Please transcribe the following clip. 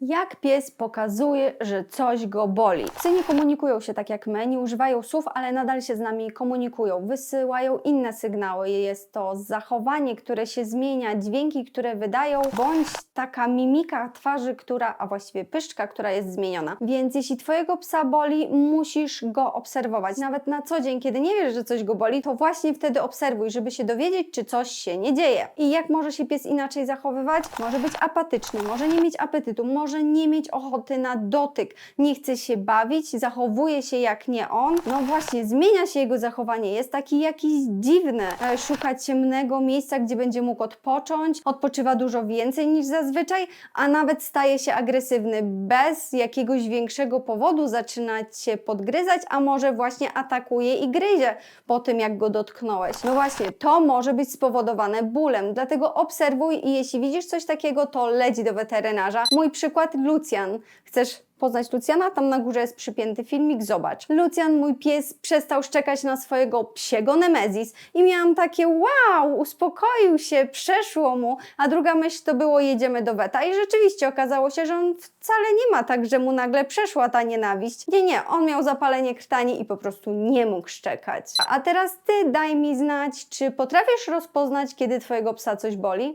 Jak pies pokazuje, że coś go boli? Psy nie komunikują się tak jak my, nie używają słów, ale nadal się z nami komunikują, wysyłają inne sygnały. Jest to zachowanie, które się zmienia, dźwięki, które wydają, bądź taka mimika twarzy, która, a właściwie pyszczka, która jest zmieniona. Więc jeśli Twojego psa boli, musisz go obserwować. Nawet na co dzień, kiedy nie wiesz, że coś go boli, to właśnie wtedy obserwuj, żeby się dowiedzieć, czy coś się nie dzieje. I jak może się pies inaczej zachowywać? Może być apatyczny, może nie mieć apetytu, może nie mieć ochoty na dotyk, nie chce się bawić, zachowuje się jak nie on. No właśnie, zmienia się jego zachowanie, jest taki jakiś dziwny. E, Szuka ciemnego miejsca, gdzie będzie mógł odpocząć, odpoczywa dużo więcej niż zazwyczaj, a nawet staje się agresywny bez jakiegoś większego powodu, zaczyna cię podgryzać, a może właśnie atakuje i gryzie po tym, jak go dotknąłeś. No właśnie, to może być spowodowane bólem, dlatego obserwuj i jeśli widzisz coś takiego, to leć do weterynarza. Mój przykład Lucjan. Chcesz poznać Lucjana? Tam na górze jest przypięty filmik, zobacz. Lucjan, mój pies, przestał szczekać na swojego psiego Nemezis i miałam takie wow, uspokoił się, przeszło mu, a druga myśl to było jedziemy do weta i rzeczywiście okazało się, że on wcale nie ma tak, że mu nagle przeszła ta nienawiść. Nie, nie, on miał zapalenie krtani i po prostu nie mógł szczekać. A teraz ty daj mi znać, czy potrafisz rozpoznać, kiedy twojego psa coś boli?